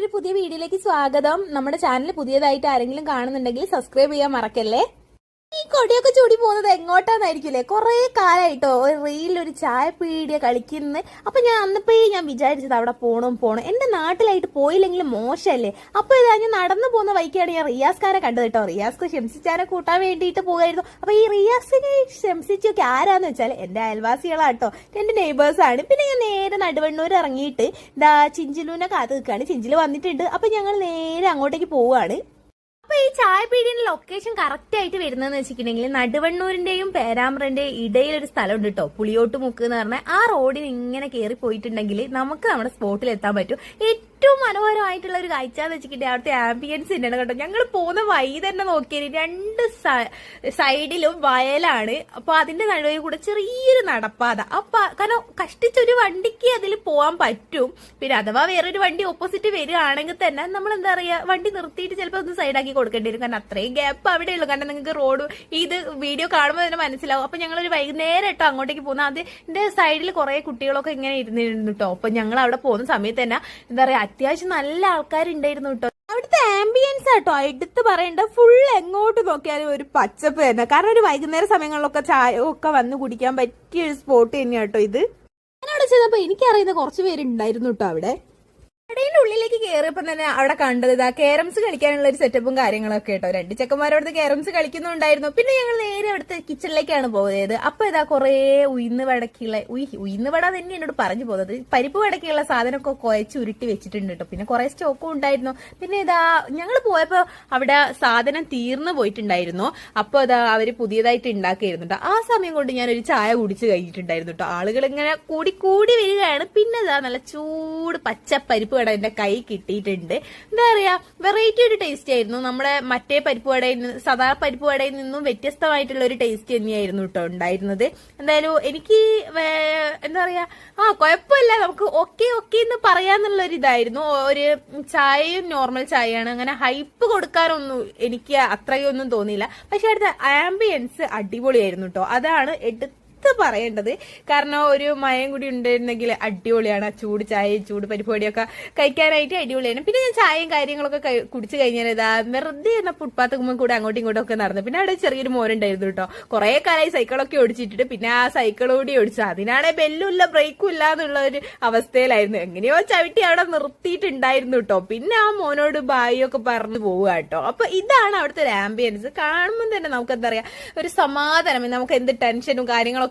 ഒരു പുതിയ വീഡിയോയിലേക്ക് സ്വാഗതം. നമ്മുടെ ചാനൽ പുതിയതായിട്ട് ആരെങ്കിലും കാണുന്നുണ്ടെങ്കിൽ സബ്സ്ക്രൈബ് ചെയ്യാൻ മറക്കല്ലേ? കൊടിയൊക്കെ ചൂടി പോകുന്നത് എങ്ങോട്ടാന്നായിരിക്കില്ലേ? കുറെ കാലമായിട്ടോ ഒരു റീലിൽ ഒരു ചായ പീടിയ കളിക്കുന്നത് അപ്പൊ ഞാൻ അന്നപ്പോ ഞാൻ വിചാരിച്ചത് അവിടെ പോണം പോണം. എന്റെ നാട്ടിലായിട്ട് പോയില്ലെങ്കിൽ മോശമല്ലേ അപ്പൊ ഇതാ ഞാൻ നടന്നു പോകുന്ന വൈക്കാണ് ഞാൻ റിയാസ്കാരെ കണ്ടത് കേട്ടോ. റിയാസ്ക്ക് ഷംസിച്ചാനെ കൂട്ടാൻ വേണ്ടിയിട്ട് പോകുമായിരുന്നു. അപ്പൊ ഈ റിയാസിനെ ഷംസിച്ചൊക്കെ ആരാന്ന് വെച്ചാൽ എന്റെ അയൽവാസികളാട്ടോ. എന്റെ നെയ്ബേഴ്സ് ആണ്. പിന്നെ ഞാൻ നേരെ നടുവണ്ണൂർ ഇറങ്ങിയിട്ട് ഇതാ ചിഞ്ചിലൂനെ കാത്തു നിൽക്കുകയാണ് ചിഞ്ചിൽ വന്നിട്ടുണ്ട്. അപ്പൊ ഞങ്ങൾ നേരെ അങ്ങോട്ടേക്ക് പോവുകയാണ് ഈ ചായ പീടിയുടെ ലൊക്കേഷൻ കറക്റ്റ് ആയിട്ട് വരുന്നതെന്ന് വെച്ചിട്ടുണ്ടെങ്കിൽ നടുവണ്ണൂരിന്റെയും പേരാമ്പ്രന്റെയും ഇടയിൽ ഒരു സ്ഥലമുണ്ട് കേട്ടോ പുളിയോട്ട് മുക്ക് എന്ന് പറഞ്ഞാൽ ആ റോഡിൽ ഇങ്ങനെ കയറി പോയിട്ടുണ്ടെങ്കിൽ നമുക്ക് നമ്മുടെ സ്പോട്ടിൽ എത്താൻ പറ്റും. ഏറ്റവും മനോഹരമായിട്ടുള്ള ഒരു കാഴ്ച എന്ന് വെച്ചിട്ടുണ്ടെങ്കിൽ അവിടുത്തെ ആംബിയൻസ് തന്നെയാണ് കേട്ടോ. ഞങ്ങൾ പോകുന്ന വഴി തന്നെ നോക്കിയത് രണ്ട് സൈഡിലും വയലാണ്. അപ്പൊ അതിന്റെ നടുവിൽ കൂടെ ചെറിയൊരു നടപ്പാത. അപ്പൊ കാരണം കഷ്ടിച്ചൊരു വണ്ടിക്ക് അതിൽ പോകാൻ പറ്റും. പിന്നെ അഥവാ വേറൊരു വണ്ടി ഓപ്പോസിറ്റ് വരികയാണെങ്കിൽ തന്നെ നമ്മൾ എന്താ പറയാ വണ്ടി നിർത്തിയിട്ട് ചിലപ്പോൾ ഒന്ന് സൈഡാക്കി കൊടുക്കേണ്ടി വരും. കാരണം അത്രയും ഗ്യാപ്പ് അവിടെ ഉള്ളൂ. കാരണം നിങ്ങൾക്ക് റോഡ് ഇത് വീഡിയോ കാണുമ്പോൾ തന്നെ മനസ്സിലാവും. അപ്പൊ ഞങ്ങൾ ഒരു വൈകുന്നേരം ഇട്ടോ അങ്ങോട്ടേക്ക് പോകുന്ന അതിന്റെ സൈഡിൽ കുറെ കുട്ടികളൊക്കെ ഇങ്ങനെ ഇരുന്നിരുന്നു കേട്ടോ. അപ്പൊ ഞങ്ങൾ അവിടെ പോകുന്ന സമയത്ത് തന്നെ എന്താ പറയാ അത്യാവശ്യം നല്ല ആൾക്കാരുണ്ടായിരുന്നു കേട്ടോ അവിടുത്തെ ആംബിയൻസ് ആട്ടോ എടുത്ത് പറയേണ്ട ഫുൾ എങ്ങോട്ട് നോക്കിയാലും ഒരു പച്ചപ്പ് തന്നെ. കാരണം ഒരു വൈകുന്നേര സമയങ്ങളിലൊക്കെ ചായ ഒക്കെ വന്ന് കുടിക്കാൻ പറ്റിയ ഒരു സ്പോട്ട് തന്നെയാട്ടോ ഇത്. ഞാനവിടെ അവിടെ ചെന്നപ്പോ എനിക്കറിയുന്ന കുറച്ച് പേരുണ്ടായിരുന്നു കേട്ടോ അവിടെ. കടയുടെ കയറിയപ്പോ തന്നെ അവിടെ കണ്ടത് ഇതാ കേരംസ് കളിക്കാനുള്ള ഒരു സെറ്റപ്പും കാര്യങ്ങളൊക്കെ കേട്ടോ. രണ്ട് ചെക്കന്മാരോട് കേരംസ് കളിക്കുന്നുണ്ടായിരുന്നു. പിന്നെ ഞങ്ങൾ നേരെ അവിടുത്തെ കിച്ചണിലേക്കാണ് പോയത്. അപ്പൊ ഇതാ കുറേ ഉയർന്ന് വടക്കിയുള്ള ഉയ് ഉയിന്ന് വട തന്നെ എന്നോട് പറഞ്ഞു പോകുന്നത്. പരിപ്പ് വടക്കിയുള്ള സാധനമൊക്കെ കുഴച്ച് ഉരുട്ടി വെച്ചിട്ടുണ്ട് കേട്ടോ. പിന്നെ കുറെ സ്റ്റോക്കും ഉണ്ടായിരുന്നു. പിന്നെ ഇതാ ഞങ്ങൾ പോയപ്പോ അവിടെ സാധനം തീർന്നു പോയിട്ടുണ്ടായിരുന്നു. അപ്പൊ ഇതാ അവർ പുതിയതായിട്ട് ഉണ്ടാക്കിയിരുന്നു കേട്ടോ. ആ സമയം കൊണ്ട് ഞാൻ ഒരു ചായ കുടിച്ച് കഴിഞ്ഞിട്ടുണ്ടായിരുന്നു കേട്ടോ. ആളുകൾ ഇങ്ങനെ കൂടി കൂടി വരികയാണ്. പിന്നെ ഇതാ നല്ല ചൂട് പച്ച പരിപ്പ് വട എന്റെ കൈ കിട്ടിയിട്ടുണ്ട്. എന്താ പറയാ വെറൈറ്റി ഒരു ടേസ്റ്റ് ആയിരുന്നു. നമ്മുടെ മറ്റേ പരിപ്പ് വടയിൽ നിന്ന് സദാ പരിപ്പ് വടയിൽ നിന്നും വ്യത്യസ്തമായിട്ടുള്ള ഒരു ടേസ്റ്റ് തന്നെയായിരുന്നു കേട്ടോ ഉണ്ടായിരുന്നത്. എന്തായാലും എനിക്ക് എന്താ പറയാ ആ കുഴപ്പമില്ല. നമുക്ക് ഓക്കെ ഓക്കെ എന്ന് പറയാന്നുള്ള ഒരു ഇതായിരുന്നു ഒരു ചായയും നോർമൽ ചായയാണ്. അങ്ങനെ ഹൈപ്പ് കൊടുക്കാനൊന്നും എനിക്ക് അത്രയൊന്നും തോന്നിയില്ല. പക്ഷെ അടുത്ത ആംബിയൻസ് അടിപൊളിയായിരുന്നു കേട്ടോ അതാണ് എടുത്ത് പറയേണ്ടത്. കാരണം ഒരു മയം കൂടി ഉണ്ടായിരുന്നെങ്കിൽ അടിപൊളിയാണ്. ചൂട് ചായ ചൂട് പരിപാടിയൊക്കെ കഴിക്കാനായിട്ട് അടിപൊളിയാണ്. പിന്നെ ഞാൻ ചായയും കാര്യങ്ങളൊക്കെ കുടിച്ചു കഴിഞ്ഞാൽ ഇതാ വെറുതെ എന്ന ഫുട്പാത്ത് കൂടെ അങ്ങോട്ടും ഇങ്ങോട്ടും ഒക്കെ നടന്നു. പിന്നെ അവിടെ ചെറിയൊരു മോനുണ്ടായിരുന്നു കേട്ടോ. കുറെ കാലമായി സൈക്കിളൊക്കെ ഓടിച്ചിട്ടിട്ട് പിന്നെ ആ സൈക്കിളോടി ഓടിച്ചു. അതിനാണെ ബെല്ലും ഇല്ല ബ്രേക്കും ഇല്ല എന്നുള്ള ഒരു അവസ്ഥയിലായിരുന്നു. എങ്ങനെയോ ചവിട്ടി അവിടെ നിർത്തിയിട്ടുണ്ടായിരുന്നു കേട്ടോ. പിന്നെ ആ മോനോട് ബായിയൊക്കെ പറഞ്ഞു പോവുക കേട്ടോ. അപ്പൊ ഇതാണ് അവിടുത്തെ ഒരു ആംബിയൻസ് കാണുമ്പോൾ തന്നെ നമുക്ക് എന്താ പറയാ ഒരു സമാധാനം. നമുക്ക് എന്ത് ടെൻഷനും കാര്യങ്ങളൊക്കെ